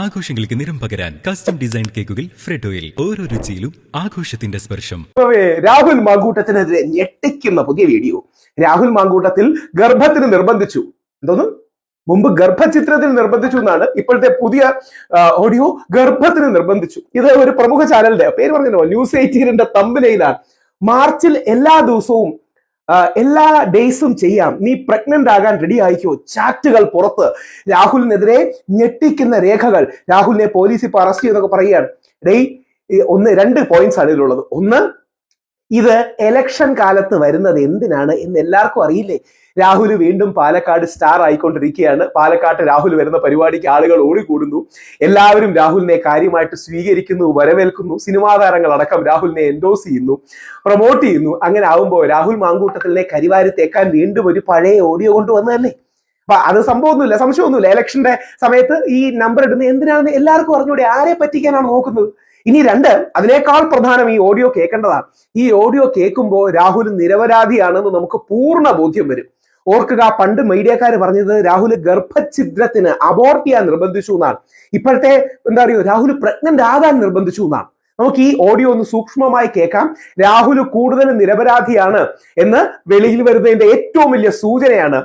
ആഘോഷങ്ങൾക്ക് നിറം പകരാൻ കസ്റ്റം ഡിസൈൻ കേക്കുകൾ ഫ്രെഡോയിൽ ഓരോ രുചിയിലും ആഘോഷത്തിന്റെ സ്പർശം. രാഹുൽ മാങ്കൂട്ടത്തിനെതിരെ ഞെട്ടിക്കുന്ന പുതിയ വീഡിയോ. രാഹുൽ മാങ്കൂട്ടത്തിൽ ഗർഭത്തിന് നിർബന്ധിച്ചു. എന്തോന്നു? മുമ്പ് ഗർഭചിത്രത്തിൽ നിർബന്ധിച്ചു എന്നാണ് ഇപ്പോഴത്തെ പുതിയ ഓഡിയോ ഗർഭത്തിന് നിർബന്ധിച്ചു. ഇത് ഒരു പ്രമുഖ ചാനലിന്റെ പേര് പറഞ്ഞല്ലോ ന്യൂസ് എയ്റ്റീനിന്റെ തമ്പിലയിലാണ് മാർച്ചിൽ എല്ലാ ദിവസവും എല്ലാ ഡേയ്സും ചെയ്യാം. നീ പ്രഗ്നന്റ് ആകാൻ റെഡി ആയിക്കോ? ചാറ്റുകൾ പുറത്ത്. രാഹുലിനെതിരെ ഞെട്ടിക്കുന്ന രേഖകൾ. രാഹുലിനെ പോലീസ് ഇപ്പൊ അറസ്റ്റ് ചെയ്തൊക്കെ പറയുകയാണ്. ഡേയ് ഒന്ന് രണ്ട് പോയിന്റ്സ് ആണ് ഇതിലുള്ളത്. ഒന്ന് ഇത് എലക്ഷൻ കാലത്ത് വരുന്നത് എന്തിനാണ് എന്ന് എല്ലാവർക്കും അറിയില്ലേ? രാഹുൽ വീണ്ടും പാലക്കാട് സ്റ്റാർ ആയിക്കൊണ്ടിരിക്കുകയാണ്. പാലക്കാട്ട് രാഹുൽ വരുന്ന പരിപാടിക്ക് ആളുകൾ ഓടിക്കൂടുന്നു. എല്ലാവരും രാഹുലിനെ കാര്യമായിട്ട് സ്വീകരിക്കുന്നു വരവേൽക്കുന്നു. സിനിമാ താരങ്ങൾ അടക്കം രാഹുലിനെ എൻഡോസ് ചെയ്യുന്നു പ്രൊമോട്ട് ചെയ്യുന്നു. അങ്ങനെ ആവുമ്പോൾ രാഹുൽ മാങ്കൂട്ടത്തിലെ കരിവാരി തേക്കാൻ വീണ്ടും ഒരു പഴയ ഓഡിയോ കൊണ്ടുവന്നതല്ലേ? അപ്പൊ അത് സംഭവമൊന്നുമില്ല സംശയമൊന്നുമില്ല. ഇലക്ഷന്റെ സമയത്ത് ഈ നമ്പർ ഇടുന്നത് എന്തിനാണെന്ന് എല്ലാവർക്കും അറിഞ്ഞൂടെ. ആരെ പറ്റിക്കാനാണ് നോക്കുന്നത്? ഇനി രണ്ട് അതിനേക്കാൾ പ്രധാനം ഈ ഓഡിയോ കേൾക്കേണ്ടതാണ്. ഈ ഓഡിയോ കേൾക്കുമ്പോൾ രാഹുൽ നിരപരാധിയാണെന്ന് നമുക്ക് പൂർണ ബോധ്യം വരും. ഓർക്കുക പണ്ട് മീഡിയക്കാർ പറഞ്ഞത് രാഹുൽ ഗർഭഛിദ്രത്തിന് അബോർട്ട് ചെയ്യാൻ നിർബന്ധിച്ചു എന്നാണ്. ഇപ്പോഴത്തെ എന്താ പറയുക രാഹുൽ പ്രഗ്നന്റ് ആകാൻ നിർബന്ധിച്ചു എന്നാണ്. നമുക്ക് ഈ ഓഡിയോ ഒന്ന് സൂക്ഷ്മമായി കേൾക്കാം. രാഹുൽ കൂടുതൽ നിരപരാധിയാണ് എന്ന് വെളിയിൽ വരുന്നതിന്റെ ഏറ്റവും വലിയ സൂചനയാണ്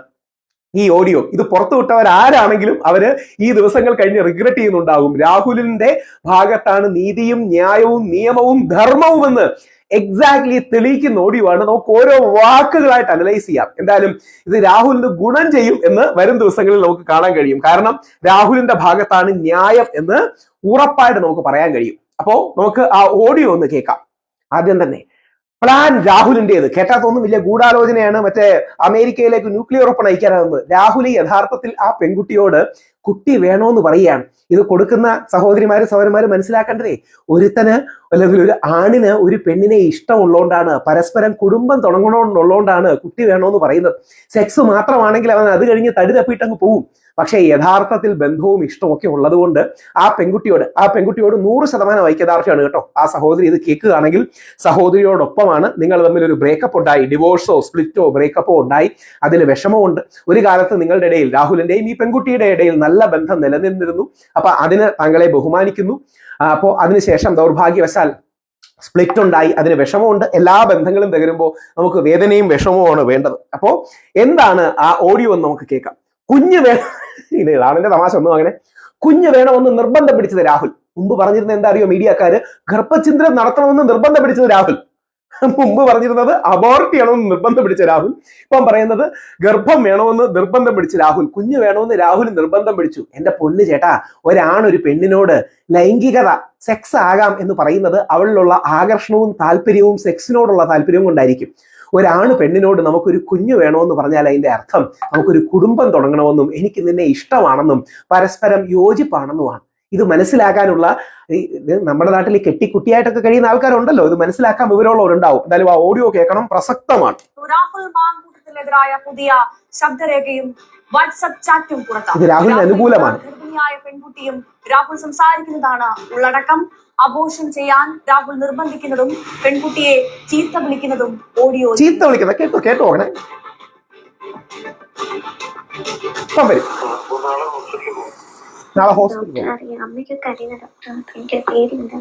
ഈ ഓഡിയോ ഇത് പുറത്തു വിട്ടവർ ആരാണെങ്കിലും അവർ ഈ ദിവസങ്ങൾ കഴിഞ്ഞ് റിഗ്രറ്റ് ചെയ്യുന്നുണ്ടാകും രാഹുലിന്റെ ഭാഗത്താണ് നീതിയും ന്യായവും നിയമവും ധർമ്മവും എന്ന് എക്സാക്ട്ലി തെളിയിക്കുന്ന ഓഡിയോ ആണ്. നമുക്ക് ഓരോ വാക്കുകളായിട്ട് അനലൈസ് ചെയ്യാം. എന്തായാലും ഇത് രാഹുലിന് ഗുണം ചെയ്യും എന്ന് വരും ദിവസങ്ങളിൽ നമുക്ക് കാണാൻ കഴിയും. കാരണം രാഹുലിന്റെ ഭാഗത്താണ് ന്യായം എന്ന് ഉറപ്പായിട്ട് നമുക്ക് പറയാൻ കഴിയും. അപ്പോ നമുക്ക് ആ ഓഡിയോ ഒന്ന് കേൾക്കാം. ആദ്യം തന്നെ പ്ലാൻ രാഹുലിന്റേത്. കേട്ടാ തോന്നും വലിയ ഗൂഢാലോചനയാണ്. മറ്റേ അമേരിക്കയിലേക്ക് ന്യൂക്ലിയർ ഒപ്പൺ അയക്കാനാണെന്ന് രാഹുൽ യഥാർത്ഥത്തിൽ ആ പെൺകുട്ടിയോട് കുട്ടി വേണോന്ന് പറയുകയാണ്. ഇത് കൊടുക്കുന്ന സഹോദരിമാര് സഹോദരന്മാര് മനസ്സിലാക്കേണ്ടതേ ഒരുത്തന് അല്ലെങ്കിൽ ഒരു ആണിന് ഒരു പെണ്ണിനെ ഇഷ്ടമുള്ളതുകൊണ്ടാണ് പരസ്പരം കുടുംബം തുടങ്ങണമെന്നുള്ളതുകൊണ്ടാണ് കുട്ടി വേണോന്ന് പറയുന്നത്. സെക്സ് മാത്രമാണെങ്കിൽ അവൻ അത് കഴിഞ്ഞ് തടി തപ്പിയിട്ടങ്ങ് പോവും. പക്ഷേ യഥാർത്ഥത്തിൽ ബന്ധവും ഇഷ്ടമൊക്കെ ഉള്ളതുകൊണ്ട് ആ പെൺകുട്ടിയോട് ആ പെൺകുട്ടിയോട് നൂറ് ശതമാനം ഐക്യദാർഢ്യമാണ് കേട്ടോ. ആ സഹോദരി ഇത് കേൾക്കുകയാണെങ്കിൽ സഹോദരിയോടൊപ്പമാണ് നിങ്ങൾ തമ്മിൽ ഒരു ബ്രേക്കപ്പ് ഉണ്ടായി ഡിവോഴ്സോ സ്പ്ലിറ്റോ ബ്രേക്കപ്പോ ഉണ്ടായി അതിൽ വിഷമമുണ്ട് ഒരു കാലത്ത് നിങ്ങളുടെ ഇടയിൽ രാഹുലിന്റെയും ഈ പെൺകുട്ടിയുടെ ഇടയിൽ നല്ല ബന്ധം നിലനിന്നിരുന്നു. അപ്പൊ അതിന് താങ്കളെ ബഹുമാനിക്കുന്നു. അപ്പോൾ അതിനുശേഷം ദൗർഭാഗ്യവശാൽ സ്പ്ലിറ്റ് ഉണ്ടായി അതിന് വിഷമമുണ്ട്. എല്ലാ ബന്ധങ്ങളും തകരുമ്പോൾ നമുക്ക് വേദനയും വിഷമവുമാണ് വേണ്ടത്. അപ്പോൾ എന്താണ് ആ ഓഡിയോ എന്ന് നമുക്ക് കേൾക്കാം. കുഞ്ഞ് വേണം ഇത് തമാശ ഒന്നും അങ്ങനെ. കുഞ്ഞ് വേണമെന്ന് നിർബന്ധം പിടിച്ചത് രാഹുൽ. മുമ്പ് പറഞ്ഞിരുന്ന എന്താ അറിയോ മീഡിയക്കാര്? ഗർഭചിന്തനം നടത്തണമെന്ന് നിർബന്ധം പിടിച്ചത് രാഹുൽ. മുമ്പ് പറഞ്ഞിരുന്നത് അബോർട്ട് ചെയ്യണമെന്ന് നിർബന്ധം പിടിച്ച രാഹുൽ. ഇപ്പം പറയുന്നത് ഗർഭം വേണമെന്ന് നിർബന്ധം പിടിച്ച രാഹുൽ. കുഞ്ഞ് വേണമെന്ന് രാഹുൽ നിർബന്ധം പിടിച്ചു. എന്റെ പൊന്ന് ചേട്ടാ ഒരാണൊരു പെണ്ണിനോട് ലൈംഗികത സെക്സ് ആകാം എന്ന് പറയുന്നത് അവളിലുള്ള ആകർഷണവും താല്പര്യവും സെക്സിനോടുള്ള താല്പര്യവും കൊണ്ടായിരിക്കും. ഒരാണ് പെണ്ണിനോട് നമുക്കൊരു കുഞ്ഞു വേണമെന്ന് പറഞ്ഞാൽ അതിന്റെ അർത്ഥം നമുക്കൊരു കുടുംബം തുടങ്ങണമെന്നും എനിക്ക് നിന്നെ ഇഷ്ടമാണെന്നും പരസ്പരം യോജിപ്പാണെന്നുമാണ്. ഇത് മനസ്സിലാക്കാനുള്ള നമ്മുടെ നാട്ടിൽ ഈ കെട്ടിക്കുട്ടിയായിട്ടൊക്കെ കഴിയുന്ന ആൾക്കാരുണ്ടല്ലോ. ഇത് മനസ്സിലാക്കാൻ വിവരമുള്ളവരുണ്ടാവും. എന്തായാലും ആ ഓഡിയോ കേൾക്കണം. പ്രസക്തമാണ്. രാഹുൽ മാങ്കൂട്ടത്തിനെതിരായ പുതിയ ശബ്ദരേഖയും വാട്സപ്പ് ചാറ്റും പുറത്താണ്. രാഹുലിന് അനുകൂലമാണ്. ഗർഭിണിയായ പെൺകുട്ടിയും രാഹുൽ സംസാരിക്കുന്നതാണ് ഉള്ളടക്കം. അബോഷൻ ചെയ്യാൻ രാഹുൽ നിർബന്ധിക്കുന്നതും പെൺകുട്ടിയെ ചീത്ത വിളിക്കുന്നതും ഓഡിയോ ചീത്ത വിളിക്കുന്ന കേട്ടോ കേട്ടോ അങ്ങനെ. നാളെ ഹോസ്പിറ്റലിൽ ഡോക്ടർ അറിയാം അമ്മയ്ക്കൊക്കെ അറിയുന്ന ഡോക്ടർ എനിക്ക് പേടിയുണ്ട്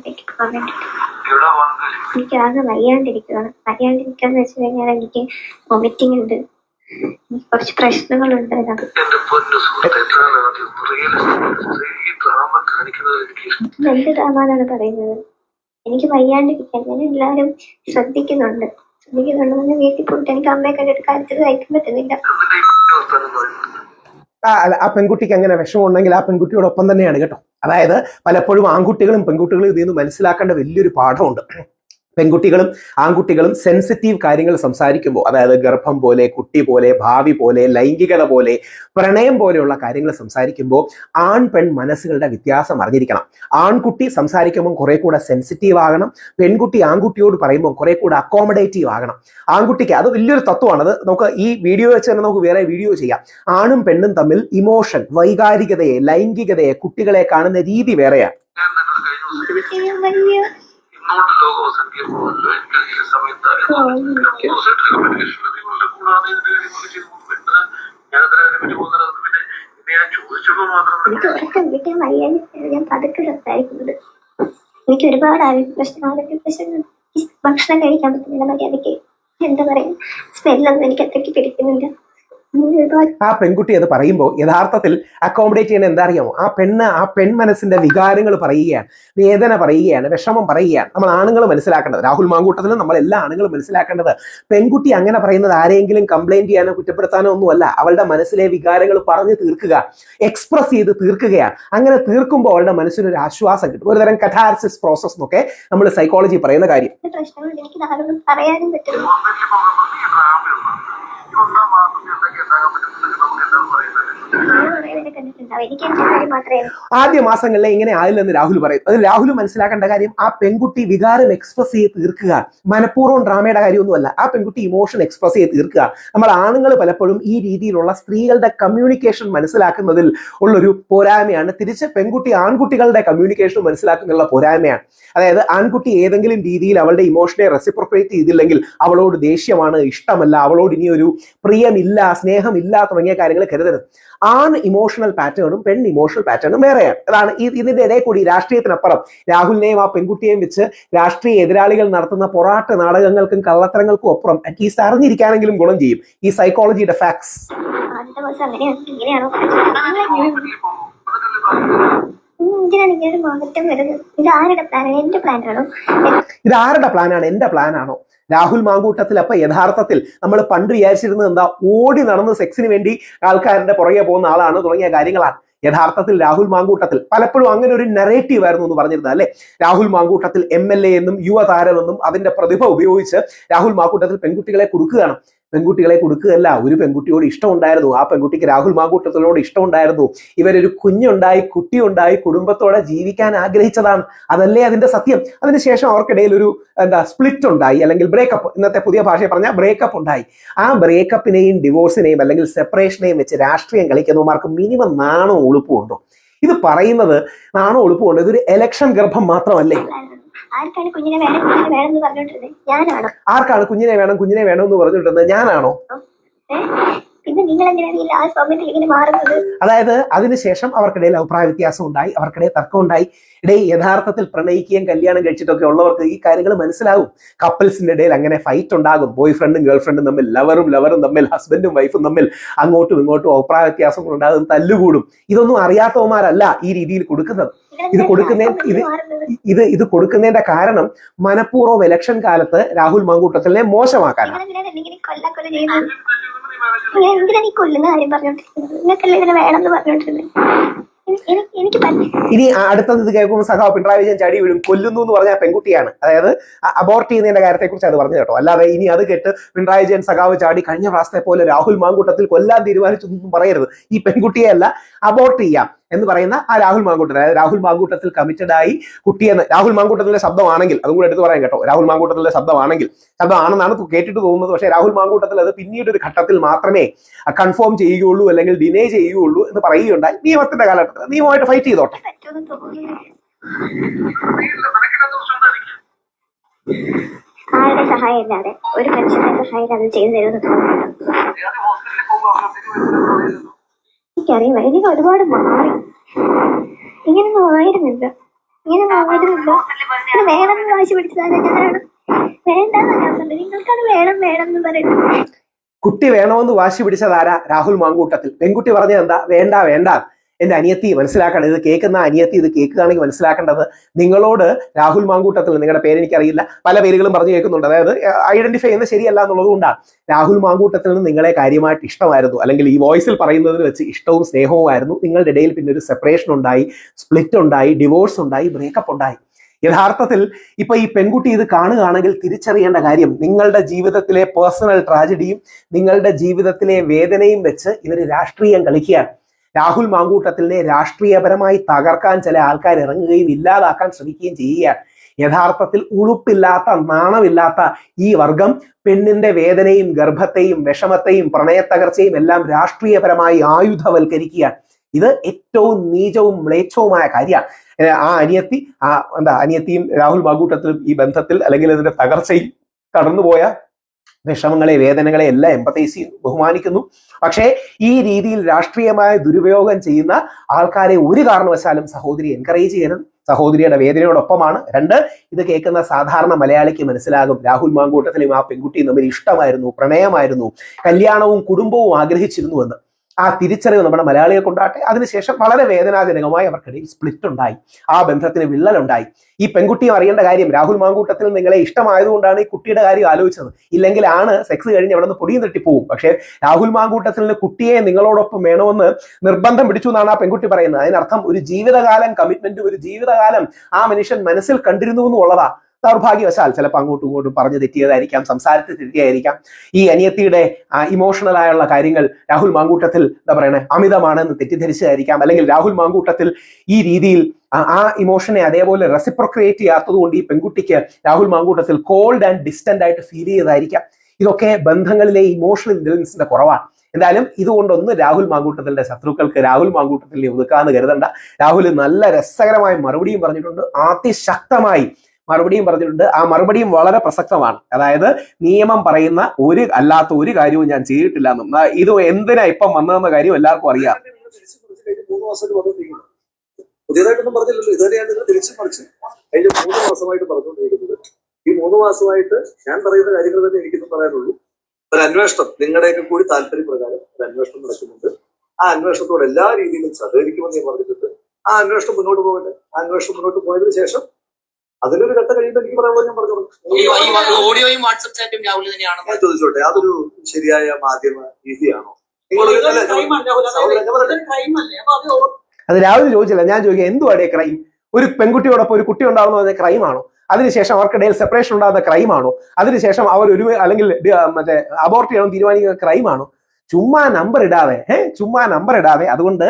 ആകെ വയ്യാണ്ടിരിക്കുകയാണ് വയ്യാണ്ടിരിക്കാന്ന് വെച്ച് കഴിഞ്ഞാൽ എനിക്ക് വൊമിറ്റിംഗ് ഉണ്ട്. എനിക്ക് കുറച്ച് പ്രശ്നങ്ങളുണ്ട് അതിനകത്ത്. എന്റെ പൊന്നു സുഹൃത്തെ എത്രയാണ് ആദ്യം റിയലിസ്റ്റിക് ഈ ഡ്രാമ കാണിക്കുന്നത് എനിക്ക് ഇഷ്ടം. എന്ത് ഡ്രാമാന്നാണ് പറയുന്നത്? എനിക്ക് വയ്യാണ്ടിരിക്കാൻ ഞാൻ എല്ലാവരും ശ്രദ്ധിക്കുന്നുണ്ട്. ശ്രദ്ധിക്കുന്നുണ്ടെന്ന് വീട്ടിൽ പോയിട്ട് എനിക്ക് അമ്മയെ കണ്ടിട്ട് കാര്യത്തിൽ വായിക്കാൻ പറ്റുന്നില്ല ഈ വർത്താനം ആ പെൺകുട്ടിക്ക് അങ്ങനെ വിഷമം ഉണ്ടെങ്കിൽ ആ പെൺകുട്ടിയോടൊപ്പം തന്നെയാണ് കേട്ടോ. അതായത് പലപ്പോഴും ആൺകുട്ടികളും പെൺകുട്ടികളും ഇതിൽ നിന്ന് മനസ്സിലാക്കേണ്ട വലിയൊരു പാഠമുണ്ട്. പെൺകുട്ടികളും ആൺകുട്ടികളും സെൻസിറ്റീവ് കാര്യങ്ങൾ സംസാരിക്കുമ്പോൾ അതായത് ഗർഭം പോലെ കുട്ടി പോലെ ഭാവി പോലെ ലൈംഗികത പോലെ പ്രണയം പോലെയുള്ള കാര്യങ്ങൾ സംസാരിക്കുമ്പോൾ ആൺ പെൺ മനസ്സുകളുടെ വ്യത്യാസം അറിഞ്ഞിരിക്കണം. ആൺകുട്ടി സംസാരിക്കുമ്പോൾ കുറെ കൂടെ സെൻസിറ്റീവ് ആകണം. പെൺകുട്ടി ആൺകുട്ടിയോട് പറയുമ്പോൾ കുറെ കൂടെ അക്കോമഡേറ്റീവ് ആകണം. ആൺകുട്ടിക്ക് അത് വലിയൊരു തത്വമാണ് അത് നമുക്ക് ഈ വീഡിയോ വെച്ച് തന്നെ നമുക്ക് വേറെ വീഡിയോ ചെയ്യാം. ആണും പെണ്ണും തമ്മിൽ ഇമോഷൻ വൈകാരികതയെ ലൈംഗികതയെ കുട്ടികളെ കാണുന്ന രീതി വേറെയാണ്. എനിക്ക് ഒരുപാട് ആരോഗ്യ പ്രശ്നം ആരോഗ്യ പ്രശ്നം ഭക്ഷണം കഴിക്കാൻ പറ്റുന്നില്ല മര്യാദയ്ക്ക്. എന്താ പറയാ സ്മെല്ലൊന്നും എനിക്ക് അത്രയ്ക്ക് പിടിക്കുന്നില്ല. ആ പെൺകുട്ടി അത് പറയുമ്പോൾ യഥാർത്ഥത്തിൽ അക്കോമഡേറ്റ് ചെയ്യുന്ന എന്താ അറിയാമോ ആ പെണ്ണ് ആ പെൺ മനസ്സിന്റെ വികാരങ്ങൾ പറയുകയാണ് വേദന പറയുകയാണ് വിഷമം പറയുകയാണ് നമ്മൾ ആണുങ്ങൾ മനസ്സിലാക്കേണ്ടത് രാഹുൽ മാങ്കൂട്ടത്തിൽ നമ്മൾ എല്ലാ ആണുങ്ങളും മനസ്സിലാക്കേണ്ടത് പെൺകുട്ടി അങ്ങനെ പറയുന്നത് ആരെങ്കിലും കംപ്ലൈന്റ് ചെയ്യാനോ കുറ്റപ്പെടുത്താനോ ഒന്നുമല്ല അവളുടെ മനസ്സിലെ വികാരങ്ങൾ പറഞ്ഞു തീർക്കുക എക്സ്പ്രസ് ചെയ്ത് തീർക്കുകയാണ് അങ്ങനെ തീർക്കുമ്പോൾ അവളുടെ മനസ്സിനൊരു ആശ്വാസം കിട്ടും ഒരുതരം കഥാർസിസ് പ്രോസസ് എന്നൊക്കെ നമ്മൾ സൈക്കോളജി പറയുന്ന കാര്യം പ്രശ്നങ്ങൾ എനിക്ക് പറയാനും പറ്റുന്നു മാസം എന്തൊക്കെ ഉണ്ടാകാൻ പറ്റുന്നുണ്ടെങ്കിൽ നമുക്ക് എന്താണ് പറയുന്നത് ആദ്യ മാസങ്ങളിലെ ഇങ്ങനെ ആയില്ലെന്ന് രാഹുൽ പറയും. അത് രാഹുൽ മനസ്സിലാക്കേണ്ട കാര്യം ആ പെൺകുട്ടി വികാരം എക്സ്പ്രസ് ചെയ്ത് തീർക്കുക. മനഃപൂർവം ഡ്രാമയുടെ കാര്യമൊന്നുമല്ല. ആ പെൺകുട്ടി ഇമോഷൻ എക്സ്പ്രസ് ചെയ്ത് തീർക്കുക. നമ്മൾ ആണുങ്ങൾ പലപ്പോഴും ഈ രീതിയിലുള്ള സ്ത്രീകളുടെ കമ്മ്യൂണിക്കേഷൻ മനസ്സിലാക്കുന്നതിൽ ഉള്ളൊരു പോരായ്മയാണ്. തിരിച്ച് പെൺകുട്ടി ആൺകുട്ടികളുടെ കമ്മ്യൂണിക്കേഷൻ മനസ്സിലാക്കുന്നുള്ള പോരായ്മയാണ്. അതായത് ആൺകുട്ടി ഏതെങ്കിലും രീതിയിൽ അവളുടെ ഇമോഷനെ റെസിപ്രൊക്കേറ്റ് ചെയ്തില്ലെങ്കിൽ അവളോട് ദേഷ്യമാണ് ഇഷ്ടമല്ല അവളോട് ഇനിയൊരു പ്രിയമില്ല സ്നേഹമില്ല തുടങ്ങിയ കാര്യങ്ങൾ കരുതരുത്. ആൺ ഇമോഷണൽ പാറ്റേണും പെൺ ഇമോഷണൽ പാറ്റേണും വേറെയാണ്. അതാണ് ഈ ഇതിന്റെ ഇടയിൽ കൂടി രാഷ്ട്രീയത്തിനപ്പുറം രാഹുലിനെയും ആ പെൺകുട്ടിയെയും വെച്ച് രാഷ്ട്രീയ എതിരാളികൾ നടത്തുന്ന പൊറാട്ട് നാടകങ്ങൾക്കും കള്ളത്തരങ്ങൾക്കും അപ്പുറം അറ്റ്ലീസ്റ്റ് അറിഞ്ഞിരിക്കാനെങ്കിലും ഗുണം ചെയ്യും. ഈ സൈക്കോളജിയുടെ വരുന്നത്. ഇത് ആരുടെ പ്ലാനാണ് എന്റെ പ്ലാനാണോ രാഹുൽ മാങ്കൂട്ടത്തിൽ അപ്പൊ യഥാർത്ഥത്തിൽ നമ്മൾ പണ്ട് വിചാരിച്ചിരുന്നത് എന്താ ഓടി നടന്ന് സെക്സിന് വേണ്ടി ആൾക്കാരുടെ പുറകെ പോകുന്ന ആളാണ് തുടങ്ങിയ കാര്യങ്ങളാണ്. യഥാർത്ഥത്തിൽ രാഹുൽ മാങ്കൂട്ടത്തിൽ പലപ്പോഴും അങ്ങനെ ഒരു നെറേറ്റീവ് ആയിരുന്നു എന്ന് പറഞ്ഞിരുന്നത് അല്ലെ? Rahul Mamkootathil M L A എന്നും യുവതാരമെന്നും അതിന്റെ പ്രതിഭ ഉപയോഗിച്ച് രാഹുൽ മാങ്കൂട്ടത്തിൽ പെൺകുട്ടികളെ കൊടുക്കുകയാണ്. പെൺകുട്ടികളെ കൊടുക്കുകയല്ല. ഒരു പെൺകുട്ടിയോട് ഇഷ്ടമുണ്ടായിരുന്നു. ആ പെൺകുട്ടിക്ക് രാഹുൽ മാങ്കൂട്ടത്തിനോട് ഇഷ്ടമുണ്ടായിരുന്നു. ഇവരൊരു കുഞ്ഞുണ്ടായി കുട്ടിയുണ്ടായി കുടുംബത്തോടെ ജീവിക്കാൻ ആഗ്രഹിച്ചതാണ്. അതല്ലേ അതിന്റെ സത്യം? അതിനുശേഷം അവർക്കിടയിൽ ഒരു എന്താ സ്പ്ലിറ്റ് ഉണ്ടായി. അല്ലെങ്കിൽ ബ്രേക്കപ്പ് ഇന്നത്തെ പുതിയ ഭാഷയിൽ പറഞ്ഞാൽ ബ്രേക്കപ്പ് ഉണ്ടായി. ആ ബ്രേക്കപ്പിനെയും ഡിവോഴ്സിനെയും അല്ലെങ്കിൽ സെപ്പറേഷനെയും വെച്ച് രാഷ്ട്രീയം കളിക്കുന്നവർക്ക് മിനിമം നാണോ ഒളിപ്പുണ്ടോ ഇത് പറയുന്നത് നാണോ ഒളിപ്പുണ്ടോ ഇതൊരു എലക്ഷൻ ഗർഭം മാത്രമല്ലേ? ആർക്കാണ് കുഞ്ഞിനെ വേണം കുഞ്ഞിനെ വേണം എന്ന് പറഞ്ഞോണ്ടിരുന്നത്? ഞാനാണോ? ആർക്കാണ് കുഞ്ഞിനെ വേണം കുഞ്ഞിനെ വേണം എന്ന് പറഞ്ഞോണ്ടിരുന്നത്? ഞാനാണോ? പിന്നെ നിങ്ങൾ എങ്ങനെയാണ് ആ ഇങ്ങനെ മാറുന്നത്? അതായത് അതിനുശേഷം അവർക്കിടയിൽ അഭിപ്രായ വ്യത്യാസം ഉണ്ടായി അവർക്കിടയിൽ തർക്കം ഉണ്ടായി. ഇടയിൽ യഥാർത്ഥത്തിൽ പ്രണയിക്കുകയും കല്യാണം കഴിച്ചിട്ടൊക്കെ ഉള്ളവർക്ക് ഈ കാര്യങ്ങൾ മനസ്സിലാവും. കപ്പിൾസിന്റെ ഇടയിൽ അങ്ങനെ ഫൈറ്റ് ഉണ്ടാകും. ബോയ് ഫ്രണ്ടും ഗേൾ ഫ്രണ്ടും തമ്മിൽ ലവറും ലവറും തമ്മിൽ ഹസ്ബൻഡും വൈഫും തമ്മിൽ അങ്ങോട്ടും ഇങ്ങോട്ടും അഭിപ്രായ വ്യത്യാസങ്ങൾ ഉണ്ടാകും തല്ലുകൂടും. ഇതൊന്നും അറിയാത്തവന്മാരല്ല ഈ രീതിയിൽ കൊടുക്കുന്നത്. ഇത് കൊടുക്കുന്ന ഇത് ഇത് ഇത് കൊടുക്കുന്നതിന്റെ കാരണം മനഃപൂർവം ഇലക്ഷൻ കാലത്ത് രാഹുൽ മാങ്കൂട്ടത്തിനെ മോശമാക്കാനാണ്. നിങ്ങൾ നീ കൊല്ലുന്ന കാര്യം പറഞ്ഞോണ്ടിരിക്കുന്നത് നിങ്ങൾക്കല്ലേ ഇതിനെ വേണമെന്ന് പറഞ്ഞോണ്ടിരുന്നത് എനി- എനിക്ക് ഇനി അടുത്തത് ഇത് കേൾക്കുമ്പോൾ സഖാവ് പിണറായി വിജയൻ ചടി വീഴും കൊല്ലുന്നു എന്ന് പറഞ്ഞ പെൺകുട്ടിയാണ്. അതായത് അബോർട്ട് ചെയ്യുന്നതിന്റെ കാര്യത്തെക്കുറിച്ച് അത് പറഞ്ഞു കേട്ടോ. അല്ലാതെ ഇനി അത് കേട്ട് പിണറായി വിജയൻ സഖാവ് ചാടി കഴിഞ്ഞ പ്രാവശ്യത്തെ പോലെ രാഹുൽ മാങ്കൂട്ടത്തിൽ കൊല്ലാൻ തീരുമാനിച്ചു പറയരുത്. ഈ പെൺകുട്ടിയെ അല്ല അബോർട്ട് ചെയ്യാം. എന്ന് പറയുന്ന ആ രാഹുൽ മാങ്കൂട്ടൻ അതായത് രാഹുൽ മാങ്കൂട്ടത്തിൽ കമ്മിറ്റഡ് ആയി കുട്ടിയെന്ന്. രാഹുൽ മാങ്കൂട്ടത്തിന്റെ ശബ്ദമാണെങ്കിൽ അതും കൂടെ എടുത്ത് പറയാം കേട്ടോ. രാഹുൽ മാങ്കൂട്ടത്തിന്റെ ശബ്ദമാണെങ്കിൽ. ശബ്ദമാണെന്നാണ് കേട്ടിട്ട് തോന്നുന്നത്. പക്ഷേ രാഹുൽ മാങ്കൂട്ടത്തിൽ അത് പിന്നീട് ഒരു ഘട്ടത്തിൽ മാത്രമേ കൺഫേം ചെയ്യുകയുള്ളൂ അല്ലെങ്കിൽ ഡിനേ ചെയ്യുകയുള്ളൂ എന്ന് പറയുകയുണ്ടായി. നിയമത്തിന്റെ കാലഘട്ടത്തിൽ. നിയമമായിട്ട് ഫൈറ്റ് ചെയ്തോട്ടെ. ആരുടെ സഹായം ഇല്ലാതെ ഒരു മനുഷ്യന്റെ സഹായം ചെയ്തു എനിക്കറിയാം എനിക്ക് ഒരുപാട് മാറി. ഇങ്ങനൊന്നും ആയിരുന്നില്ല ഇങ്ങനൊന്നും ആയിരുന്നില്ല ഇത് വേണമെന്ന് വാശി പിടിച്ചതാണ് ഞാനാണ് വേണ്ടെന്ന് നിങ്ങൾക്കത് വേണം വേണം എന്ന് പറയുന്നത് കുട്ടി വേണമെന്ന് വാശി പിടിച്ചതാരാ രാഹുൽ മാങ്കൂട്ടത്തിൽ. പെൺകുട്ടി പറഞ്ഞത് എന്താ? വേണ്ട വേണ്ട. എന്റെ അനിയത്തി മനസ്സിലാക്കണം ഇത് കേൾക്കുന്ന അനിയത്തി ഇത് കേൾക്കുകയാണെങ്കിൽ മനസ്സിലാക്കേണ്ടത് നിങ്ങളോട് രാഹുൽ മാങ്കൂട്ടത്തിൽ നിങ്ങളുടെ പേര് എനിക്കറിയില്ല പല പേരുകളും പറഞ്ഞു കേൾക്കുന്നുണ്ട്. അതായത് ഐഡന്റിഫൈ ചെയ്യുന്നത് ശരിയല്ല എന്നുള്ളത് കൊണ്ടാണ്. രാഹുൽ മാങ്കൂട്ടത്തിൽ നിന്ന് നിങ്ങളെ കാര്യമായിട്ട് ഇഷ്ടമായിരുന്നു അല്ലെങ്കിൽ ഈ വോയിസിൽ പറയുന്നതിന് വെച്ച് ഇഷ്ടവും സ്നേഹവും ആയിരുന്നു നിങ്ങളുടെ ഇടയിൽ പിന്നെ ഒരു സെപ്പറേഷൻ ഉണ്ടായി സ്പ്ലിറ്റ് ഉണ്ടായി ഡിവോഴ്സ് ഉണ്ടായി ബ്രേക്കപ്പ് ഉണ്ടായി. യഥാർത്ഥത്തിൽ ഇപ്പൊ ഈ പെൺകുട്ടി ഇത് കാണുകയാണെങ്കിൽ തിരിച്ചറിയേണ്ട കാര്യം നിങ്ങളുടെ ജീവിതത്തിലെ പേഴ്സണൽ ട്രാജഡിയും നിങ്ങളുടെ ജീവിതത്തിലെ വേദനയും വെച്ച് ഇവർ രാഷ്ട്രീയം കളിക്കുകയാണ്. രാഹുൽ മാങ്കൂട്ടത്തിലിനെ രാഷ്ട്രീയപരമായി തകർക്കാൻ ചില ആൾക്കാർ ഇറങ്ങുകയും ഇല്ലാതാക്കാൻ ശ്രമിക്കുകയും ചെയ്യുകയാണ്. യഥാർത്ഥത്തിൽ ഉളുപ്പില്ലാത്ത നാണമില്ലാത്ത ഈ വർഗം പെണ്ണിന്റെ വേദനയും ഗർഭത്തെയും വിഷമത്തെയും പ്രണയത്തകർച്ചയും എല്ലാം രാഷ്ട്രീയപരമായി ആയുധവൽക്കരിക്കുകയാണ്. ഇത് ഏറ്റവും നീചവും മ്ലേച്ഛവുമായ കാര്യമാണ്. ആ അനിയത്തി ആ എന്താ അനിയത്തിയും രാഹുൽ മാങ്കൂട്ടത്തിലും ഈ ബന്ധത്തിൽ അല്ലെങ്കിൽ ഇതിന്റെ തകർച്ചയിൽ കടന്നുപോയ വിഷമങ്ങളെ വേദനകളെ എല്ലാം എമ്പത്തൈസ് ബഹുമാനിക്കുന്നു. പക്ഷേ ഈ രീതിയിൽ രാഷ്ട്രീയമായ ദുരുപയോഗം ചെയ്യുന്ന ആൾക്കാരെ ഒരു കാരണവശാലും സഹോദരി എൻകറേജ് ചെയ്യരുത്. സഹോദരിയുടെ വേദനയോടൊപ്പമാണ്. രണ്ട് ഇത് കേൾക്കുന്ന സാധാരണ മലയാളിക്ക് മനസ്സിലാകും. രാഹുൽ മാങ്കൂട്ടത്തിലും ആ പെൺകുട്ടിയും തമ്മിൽ ഇഷ്ടമായിരുന്നു പ്രണയമായിരുന്നു കല്യാണവും കുടുംബവും ആഗ്രഹിച്ചിരുന്നു എന്ന് ആ തിരിച്ചറിവ് നമ്മുടെ മലയാളികൾ കൊണ്ടാട്ടെ. അതിനുശേഷം വളരെ വേദനാജനകമായി അവർക്കിടയിൽ സ്പ്ലിറ്റ് ഉണ്ടായി. ആ ബന്ധത്തിന് വിള്ളലുണ്ടായി. ഈ പെൺകുട്ടിയും അറിയേണ്ട കാര്യം രാഹുൽ മാങ്കൂട്ടത്തിൽ നിങ്ങളെ ഇഷ്ടമായതുകൊണ്ടാണ് ഈ കുട്ടിയുടെ കാര്യം ആലോചിച്ചത്. ഇല്ലെങ്കിൽ ആണ് സെക്സ് കഴിഞ്ഞ് അവിടെ നിന്ന് പൊടിയും തട്ടിപ്പോവും. പക്ഷേ രാഹുൽ മാങ്കൂട്ടത്തിൽ കുട്ടിയെ നിങ്ങളോടൊപ്പം വേണമെന്ന് നിർബന്ധം പിടിച്ചു എന്നാണ് ആ പെൺകുട്ടി പറയുന്നത്. അതിനർത്ഥം ഒരു ജീവിതകാലം കമ്മിറ്റ്മെന്റ് ഒരു ജീവിതകാലം ആ മനുഷ്യൻ മനസ്സിൽ കണ്ടിരുന്നു എന്നുള്ളതാ. ദൗർഭാഗ്യവശാൽ ചിലപ്പോൾ അങ്ങോട്ടും ഇങ്ങോട്ടും പറഞ്ഞു തെറ്റിയതായിരിക്കാം സംസാരത്തിൽ തെറ്റിയതായിരിക്കാം. ഈ അനിയത്തിയുടെ ഇമോഷണലായുള്ള കാര്യങ്ങൾ രാഹുൽ മാങ്കൂട്ടത്തിൽ എന്താ പറയണേ അമിതമാണെന്ന് തെറ്റിദ്ധരിച്ചതായിരിക്കാം. അല്ലെങ്കിൽ രാഹുൽ മാങ്കൂട്ടത്തിൽ ഈ രീതിയിൽ ആ- ഇമോഷനെ അതേപോലെ റെസിപ്രൊക്രിയേറ്റ് ചെയ്യാത്തതുകൊണ്ട് ഈ പെൺകുട്ടിക്ക് Rahul Mamkootathil cold and distant ആയിട്ട് ഫീൽ ചെയ്തതായിരിക്കാം. ഇതൊക്കെ ബന്ധങ്ങളിലെ ഇമോഷണൽ ഇന്റലിജൻസിന്റെ കുറവാണ്. എന്തായാലും ഇതുകൊണ്ടൊന്നും രാഹുൽ മാങ്കൂട്ടത്തിന്റെ ശത്രുക്കൾക്ക് രാഹുൽ മാങ്കൂട്ടത്തിൽ ഒതുക്കാന്ന് കരുതണ്ട. രാഹുൽ നല്ല രസകരമായ മറുപടിയും പറഞ്ഞിട്ടുണ്ട്. അതിശക്തമായി മറുപടിയും പറഞ്ഞിട്ടുണ്ട്. ആ മറുപടിയും വളരെ പ്രസക്തമാണ്. അതായത് നിയമം പറയുന്ന ഒരു അല്ലാത്ത ഒരു കാര്യവും ഞാൻ ചെയ്തിട്ടില്ല എന്നും. ഇത് എന്തിനാ ഇപ്പം വന്നതെന്ന കാര്യം എല്ലാവർക്കും അറിയാം. പുതിയതായിട്ടൊന്നും പറഞ്ഞില്ലല്ലോ. ഇതുവരെയാണ് നിങ്ങൾ തിരിച്ചു മറിച്ച് കഴിഞ്ഞ മൂന്ന് മാസമായിട്ട് പറഞ്ഞുകൊണ്ടിരിക്കുന്നത്. ഈ മൂന്ന് മാസമായിട്ട് ഞാൻ പറയുന്ന കാര്യങ്ങൾ തന്നെ എനിക്കൊന്നും പറയാനുള്ളൂ. ഒരു അന്വേഷണം നിങ്ങളുടെയൊക്കെ കൂടി താല്പര്യപ്രകാരം ഒരു അന്വേഷണം നടക്കുന്നുണ്ട്. ആ അന്വേഷണത്തോട് എല്ലാ രീതിയിലും സഹകരിക്കുമെന്ന് ഞാൻ പറഞ്ഞിട്ടുണ്ട്. ആ അന്വേഷണം മുന്നോട്ട് പോകട്ടെ. ആ അന്വേഷണം മുന്നോട്ട് പോയതിനു ശേഷം അതിലൊരു ഘട്ടം കഴിയുമ്പോൾ എനിക്ക് പറയാൻ ഞാൻ ഈ ഓഡിയോയും വാട്സപ്പ് ചാറ്റും രാഹുൽ തന്നെയാണ്? ഞാൻ ചോദിച്ചോട്ടെ അതൊരു ശരിയായ മാധ്യമ രീതിയാണോ. അത് രാഹുൽ ചോദിച്ചില്ല ഞാൻ ചോദിക്കുക എന്തുവാടേ ക്രൈം ഒരു പെൺകുട്ടിയോടൊപ്പം ഒരു കുട്ടി ഉണ്ടാവുന്ന പറഞ്ഞ ക്രൈമാണോ അതിനുശേഷം അവർക്കിടയിൽ സെപ്പറേഷൻ ഉണ്ടാകുന്ന ക്രൈമാണോ അതിനുശേഷം അവർ ഒരു അല്ലെങ്കിൽ മറ്റേ അബോർട്ട് ചെയ്യണം തീരുമാനിക്കുന്ന ക്രൈമാണോ ചുമ്മാ നമ്പർ ഇടാതെ ഏഹ് ചുമ്മാ നമ്പർ ഇടാതെ അതുകൊണ്ട്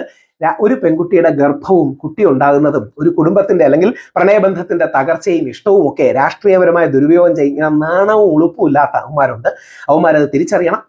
ഒരു പെൺകുട്ടിയുടെ ഗർഭവും കുട്ടി ഉണ്ടാകുന്നതും ഒരു കുടുംബത്തിന്റെ അല്ലെങ്കിൽ പ്രണയബന്ധത്തിന്റെ തകർച്ചയും ഇഷ്ടവും ഒക്കെ രാഷ്ട്രീയപരമായ ദുരുപയോഗം ചെയ്യുന്ന നാണവും ഉളുപ്പും ഇല്ലാത്ത അവന്മാരുണ്ട്. അവന്മാരത് തിരിച്ചറിയണം.